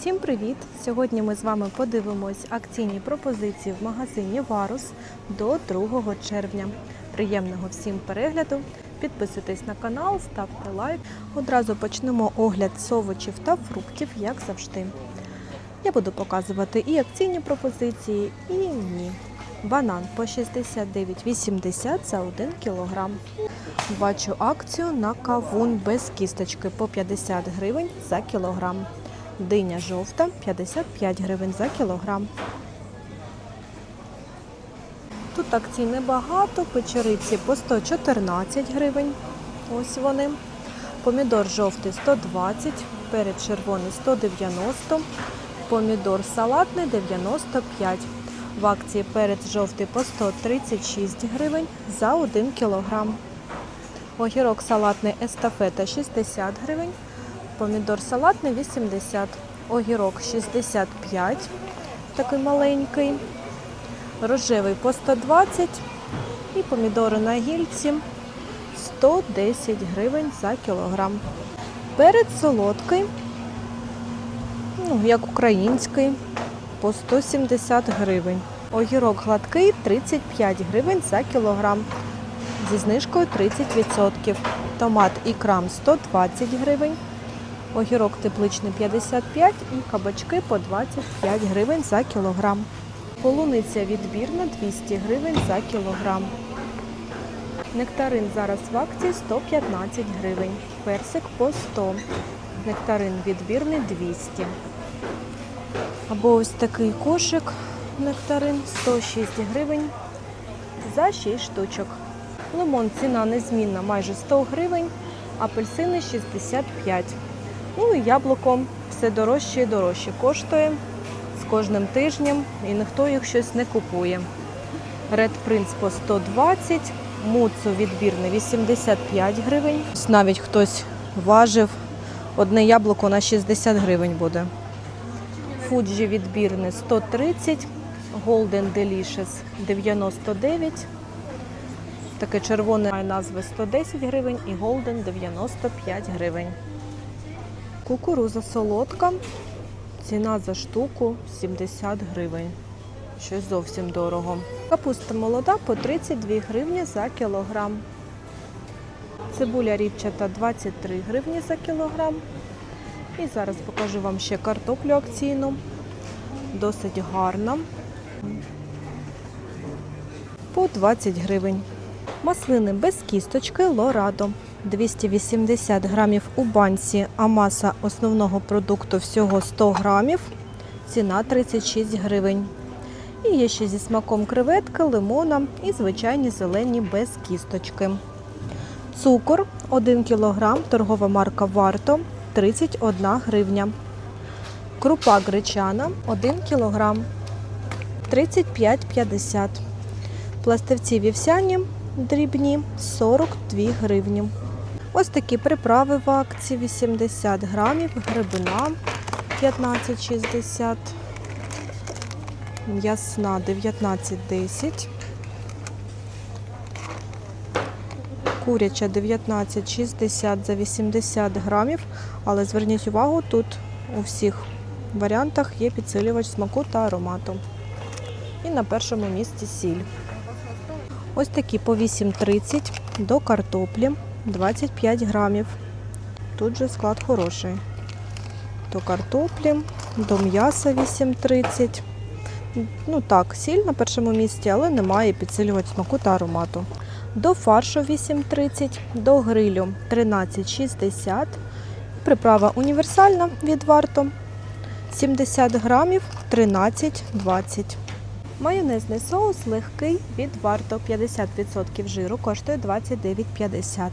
Всім привіт! Сьогодні ми з вами подивимось акційні пропозиції в магазині Варус до 2 червня. Приємного всім перегляду! Підписуйтесь на канал, ставте лайк. Одразу почнемо огляд з овочів та фруктів, як завжди. Я буду показувати і акційні пропозиції, і ні. Банан по 69,80 за 1 кг. Бачу акцію на кавун без кісточки по 50 гривень за кілограм. Диня жовта 55 гривень за кілограм. Тут акцій небагато, печериці по 114 гривень. Ось вони. Помідор жовтий 120, перець червоний 190, помідор салатний 95. В акції перець жовтий по 136 гривень за 1 кілограм. Огірок салатний естафета 60 гривень. Помідор салатний 80, огірок 65, такий маленький, рожевий по 120 і помідори на гільці 110 гривень за кілограм. Перець солодкий, ну, як український, по 170 гривень. Огірок гладкий 35 гривень за кілограм. Зі знижкою 30%. Томат і крам 120 гривень. Огірок тепличний 55 і кабачки по 25 гривень за кілограм. Полуниця відбірна 200 гривень за кілограм. Нектарин зараз в акції 115 гривень. Персик по 100. Нектарин відбірний 200. Або ось такий кошик нектарин 106 гривень за 6 штучок. Лимон ціна незмінна майже 100 гривень, апельсини 65 Ну і яблуко все дорожче і дорожче коштує з кожним тижнем і ніхто їх щось не купує. Red Prince по 120, муцу відбірне 85 гривень. Навіть хтось важив, одне яблуко на 60 гривень буде. Фуджі відбірне 130, Golden Delicious 99. Таке червоне має назви 110 гривень і Golden 95 гривень. Кукуруза солодка. Ціна за штуку 70 гривень. Щось зовсім дорого. Капуста молода по 32 гривні за кілограм. Цибуля ріпчата 23 гривні за кілограм. І зараз покажу вам ще картоплю акційну. Досить гарна. По 20 гривень. Маслини без кісточки Лорадо. 280 грамів у банці, а маса основного продукту всього 100 грамів. Ціна 36 гривень. І є ще зі смаком креветки, лимона і звичайні зелені без кісточки. Цукор 1 кг, торгова марка Варто 31 гривня. Крупа гречана 1 кг 35,50. Пластивці вівсяні дрібні 42 гривні. Ось такі приправи в акції 80 грамів, грибина 15,60, м'ясна 19,10, куряча 19,60 за 80 грамів, але зверніть увагу, тут у всіх варіантах є підсилювач смаку та аромату. І на першому місці сіль. Ось такі по 8,30 до картоплі 25 грамів. Тут же склад хороший. До картоплі, до м'яса 8,30. Ну так, сіль на першому місці, але немає підсилювати смаку та аромату. До фаршу 8,30, до грилю 13,60. Приправа універсальна від варто 70 грамів 13,20. Майонезний соус легкий від варто 50% жиру коштує 29,50.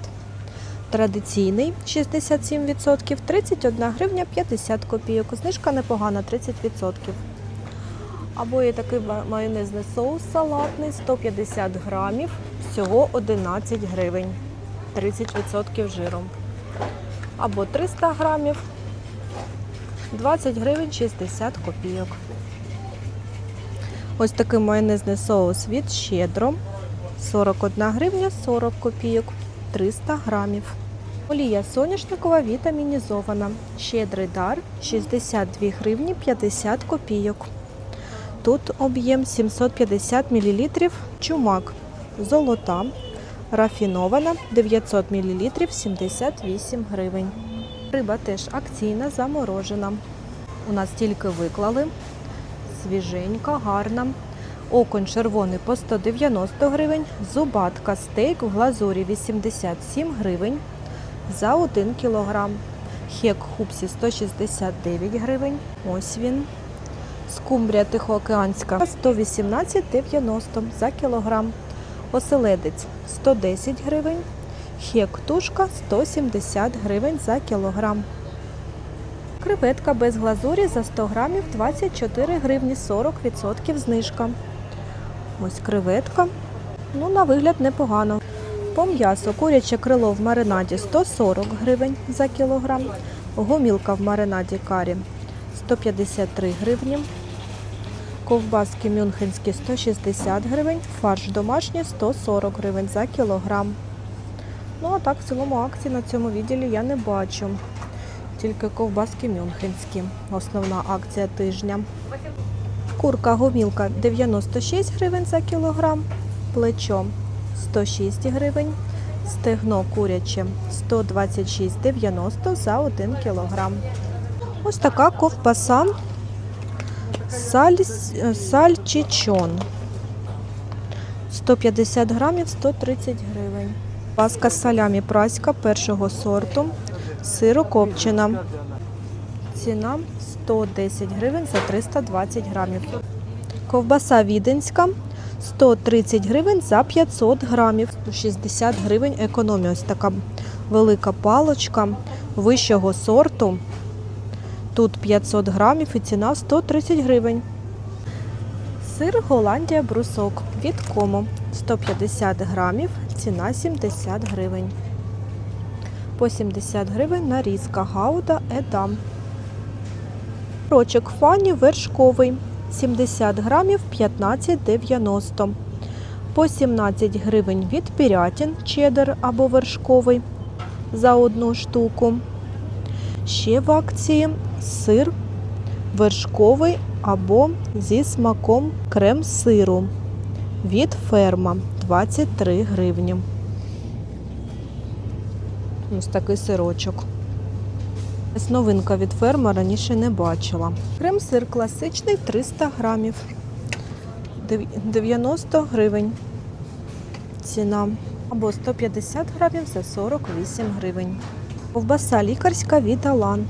Традиційний 67%, 31 гривня 50 копійок. Знижка непогана 30%. Або є такий майонезний соус салатний 150 грамів, всього 11 гривень, 30% жиру. Або 300 грамів, 20 гривень 60 копійок. Ось такий майонезний соус від Щедро. 41 гривня 40 копійок, 300 грамів. Олія соняшникова вітамінізована. Щедрий дар 62 гривні 50 копійок. Тут об'єм 750 мл. Чумак золота. Рафінована 900 мл 78 гривень. Риба теж акційна, заморожена. У нас тільки виклали. Свіженька, гарна. Окунь червоний по 190 гривень. Зубатка стейк в глазурі 87 гривень за 1 кілограм. Хек хупсі 169 гривень. Ось він. Скумбрія тихоокеанська 118,90 за кілограм. Оселедець 110 гривень. Хек тушка 170 гривень за кілограм. Креветка без глазурі за 100 грамів 24 гривні 40% знижка. Ось креветка. Ну, на вигляд непогано. По м'ясу куряче крило в маринаді 140 гривень за кілограм. Гомілка в маринаді карі 153 гривні. Ковбаски мюнхенські 160 гривень, фарш домашній 140 гривень за кілограм. Ну а так в цілому акції на цьому відділі я не бачу. Тільки ковбаски мюнхенські. Основна акція тижня. Курка гомілка 96 гривень за кілограм, плечо 106 гривень, стегно куряче 126,90 за 1 кілограм. Ось така ковбаса саль, сальчичон. 150 грамів 130 гривень. Паска салямі праська першого сорту, сирокопчена. Ціна 110 гривень за 320 грамів. Ковбаса віденська 130 гривень за 500 грамів. 60 гривень економія. Ось така велика палочка вищого сорту. Тут 500 грамів і ціна 130 гривень. Сир Голландія брусок від кому 150 грамів, ціна 70 гривень. По 70 гривень нарізка гауда Едам. Рочок фані вершковий 70 грамів 15,90. По 17 гривень від пірятін чеддер або вершковий за одну штуку. Ще в акції сир вершковий або зі смаком крем-сиру від ферма 23 гривні. Ось такий сирочок. Ось новинка від ферма раніше не бачила. Крем-сир класичний 300 грамів. 90 гривень. Ціна. Або 150 грамів за 48 гривень. Ковбаса лікарська від Алан.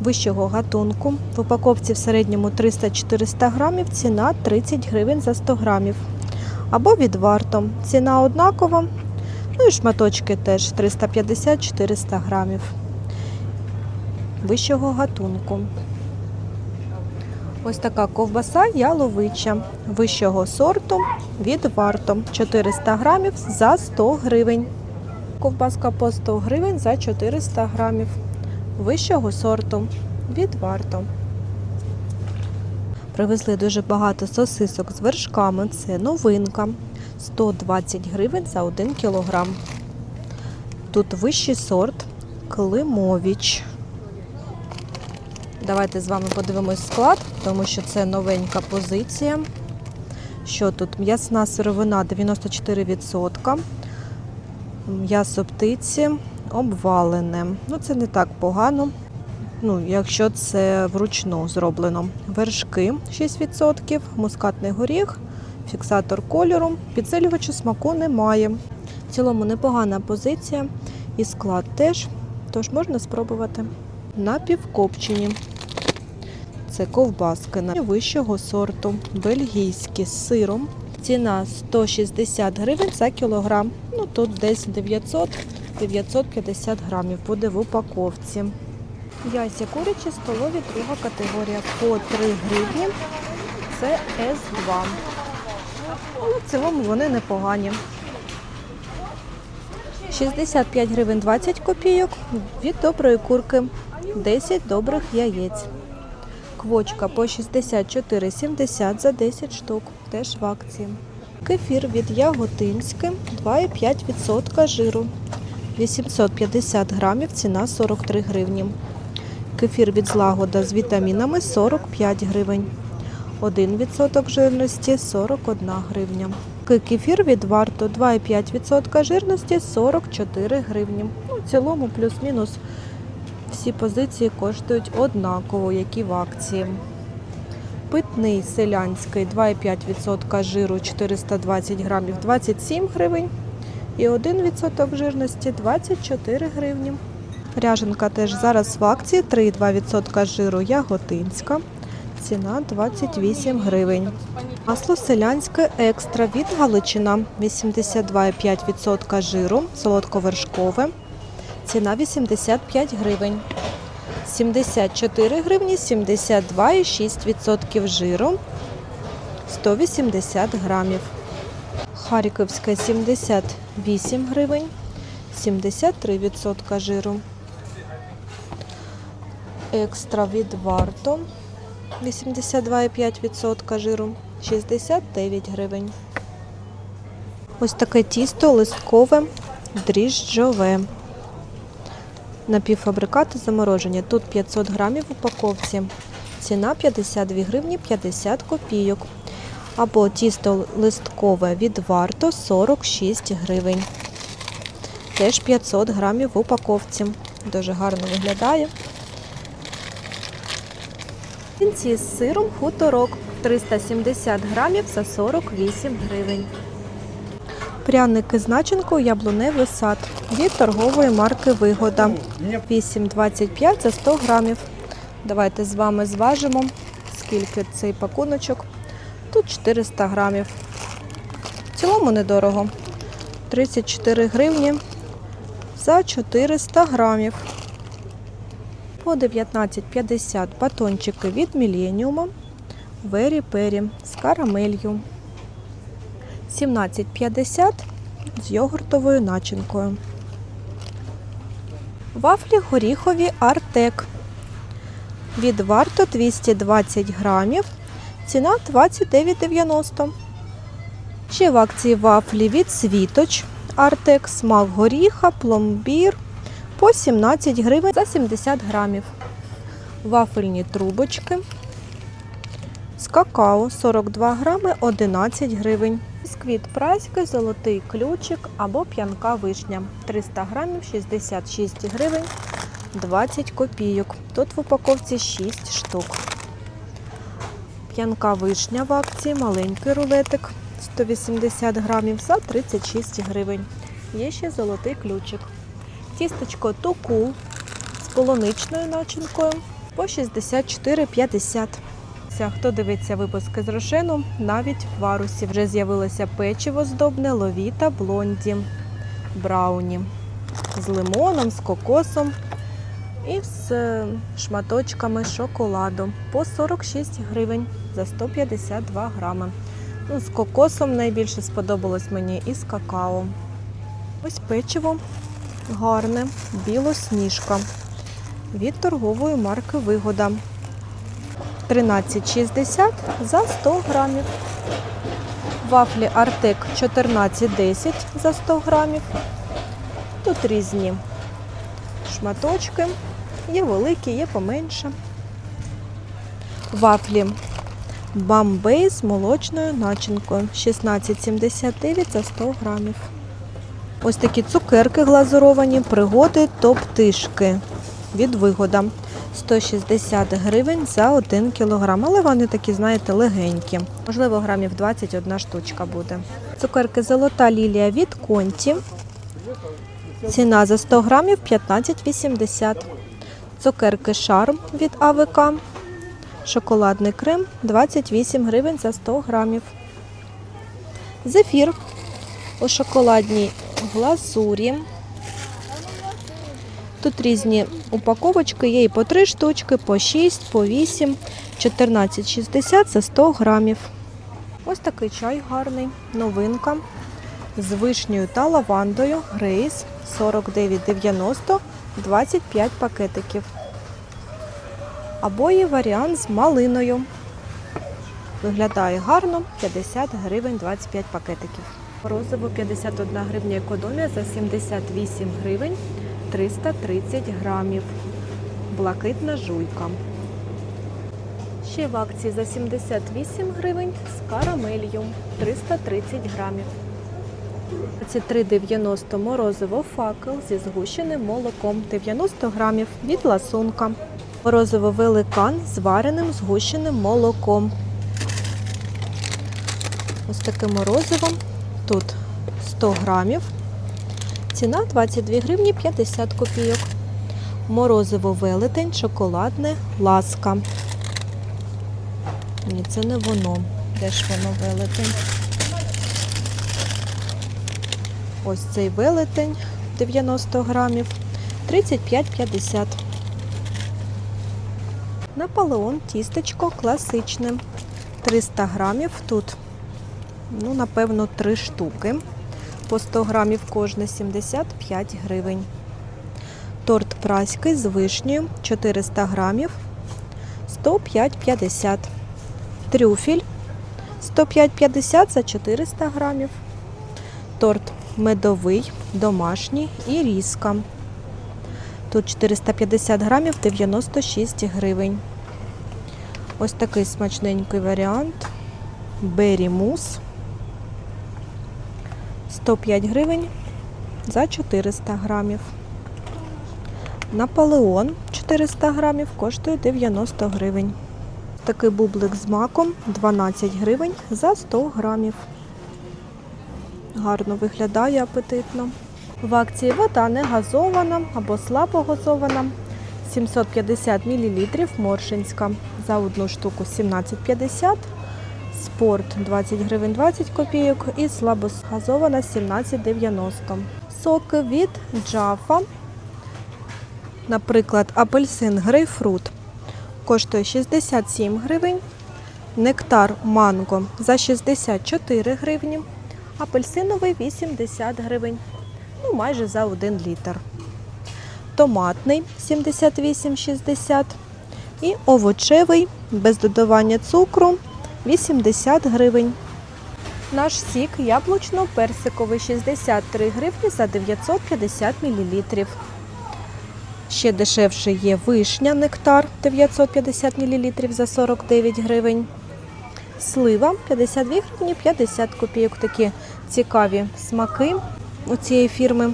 Вищого гатунку. В упаковці в середньому 300-400 грамів. Ціна 30 гривень за 100 грамів. Або від варто. Ціна однакова. Ну і шматочки теж 350-400 грамів. Вищого гатунку. Ось така ковбаса яловича вищого сорту від варто 400 грамів за 100 гривень. Ковбаска по 100 гривень за 400 грамів вищого сорту від варто. Привезли дуже багато сосисок з вершками. Це новинка. 120 гривень за 1 кілограм. Тут вищий сорт Климовіч. Давайте з вами подивимось склад, тому що це новенька позиція. Що тут? М'ясна сировина 94%. М'ясо птиці обвалене. Ну, це не так погано. Ну, якщо це вручну зроблено. Вершки 6%, мускатний горіх, фіксатор кольору, підсилювачу смаку немає. В цілому непогана позиція і склад теж, тож можна спробувати. Напівкопчені. Це ковбаски на вищого сорту, бельгійські з сиром. Ціна 160 гривень за кілограм. Ну тут десь 900-950 грамів буде в упаковці. Яйця курячі столові друга категорія по 3 гривні. Це С2. Ну, в цілому вони непогані. 65 гривень 20 копійок від доброї курки. 10 добрих яєць. Квочка по 64,70 за 10 штук. Теж в акції. Кефір від Яготинське 2,5% жиру. 850 грамів, ціна 43 гривні. Кефір від злагода з вітамінами 45 гривень. 1% жирності 41 гривня. Кефір від варто 2,5% жирності 44 гривні. Ну, в цілому плюс-мінус всі позиції коштують однаково, які в акції. Питний селянський 2,5% жиру 420 грамів 27 гривень. І 1% жирності 24 гривні. Ряженка теж зараз в акції 3,2% жиру яготинська. Ціна 28 гривень. Масло селянське екстра від Галичина 82,5% жиру, солодковершкове. Ціна 85 гривень. 74 гривні, 72,6% жиру, 180 грамів. Харківське 78 гривень, 73% жиру. Екстра від варто 82,5% жиру, 69 гривень. Ось таке тісто листкове, дріжджове. Напівфабрикати заморожені. Тут 500 грамів в упаковці. Ціна 52 гривні 50 копійок. Або тісто листкове від варто 46 гривень. Теж 500 грамів в упаковці. Дуже гарно виглядає. Кінці з сиром хуторок 370 грамів за 48 гривень. Пряники з начинкою яблуневий сад від торгової марки Вигода. 8,25 за 100 грамів. Давайте з вами зважимо, скільки цей пакуночок. Тут 400 грамів. В цілому недорого. 34 гривні за 400 грамів. По 19,50 батончики від Міленіума. Вері Пері з карамелью. 17,50 з йогуртовою начинкою. Вафлі горіхові Артек. Від варто 220 грамів. Ціна 29,90. Ще в акції вафлі від Світоч. Артек, смак горіха, пломбір по 17 гривень за 70 грамів. Вафельні трубочки з какао 42 грами 11 гривень. Бісквіт праський, золотий ключик або п'янка вишня 300 грамів 66 гривень 20 копійок. Тут в упаковці 6 штук. П'янка вишня в акції, маленький рулетик 180 грамів за 36 гривень. Є ще золотий ключик. Тістечко тукул з полуничною начинкою по 64,50. Ся, Хто дивиться випуски з Рошену, навіть в варусі вже з'явилося печиво здобне ловіта блонді брауні з лимоном, з кокосом і з е, шматочками шоколаду по 46 гривень за 152 грами. Ну, з кокосом найбільше сподобалось мені і з какао. Ось печиво гарне, білосніжка від торгової марки Вигода. 13,60 за 100 грамів. Вафлі Артек 14,10 за 100 грамів. Тут різні шматочки. Є великі, є поменше. Вафлі Бамбей з молочною начинкою 16,79 за 100 грамів. Ось такі цукерки глазуровані, пригоди топ-тишки від вигода. 160 гривень за 1 кілограм, але вони такі, знаєте, легенькі. Можливо, грамів 21 штучка буде. Цукерки золота лілія від конті. Ціна за 100 грамів 15,80. Цукерки шарм від АВК. Шоколадний крем 28 гривень за 100 грамів. Зефір у шоколадній глазурі. Тут різні упаковочки, є і по 3 штучки, по 6, по 8, 14,60 за 100 грамів. Ось такий чай гарний, новинка. З вишнею та лавандою. Грейс 49,90, 25 пакетиків. Або є варіант з малиною. Виглядає гарно, 50 гривень 25 пакетиків. Розово 51 гривня економія за 78 гривень 330 грамів. Блакитна жуйка. Ще в акції за 78 гривень з карамелью 330 грамів. Ці 3,90 морозиво факел зі згущеним молоком 90 грамів від ласунка. Морозиво великан з вареним згущеним молоком. Ось таке морозиво. Тут 100 грамів. Ціна 22 гривні 50 копійок. Морозиво велетень, шоколадне, ласка. Ні, це не воно. Де ж воно велетень? Ось цей велетень 90 грамів, 35,50. Наполеон тістечко класичне. 300 грамів. Тут, ну, напевно, 3 штуки. По 100 грамів кожне 75 гривень. Торт праський з вишнею 400 грамів 105,50. Трюфель 105,50 за 400 грамів. Торт медовий, домашній і різка. Тут 450 грамів 96 гривень. Ось такий смачненький варіант. Бері мус. 105 гривень за 400 грамів. Наполеон 400 грамів коштує 90 гривень. Такий бублик з маком 12 гривень за 100 грамів. Гарно виглядає апетитно. В акції вода не газована або слабо газована. 750 мл моршинська. За одну штуку 17,50. Спорт 20 гривень 20 копійок і слабо газована 17,90. Соки від джафа. Наприклад, апельсин грейпфрут коштує 67 гривень. Нектар манго за 64 гривні. Апельсиновий 80 гривень. Ну, майже за 1 літр. Томатний 78,60 і овочевий без додавання цукру 80 гривень. Наш сік яблучно-персиковий 63 гривні за 950 мл. Ще дешевше є вишня нектар 950 мл за 49 гривень. Слива 52 гривні 50 копійок. Такі цікаві смаки у цієї фірми.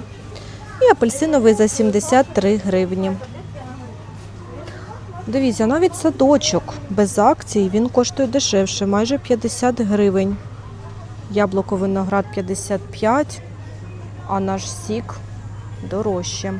І апельсиновий за 73 гривні. Дивіться, навіть садочок без акцій він коштує дешевше, майже 50 гривень. Яблуко виноград 55, а наш сік дорожче.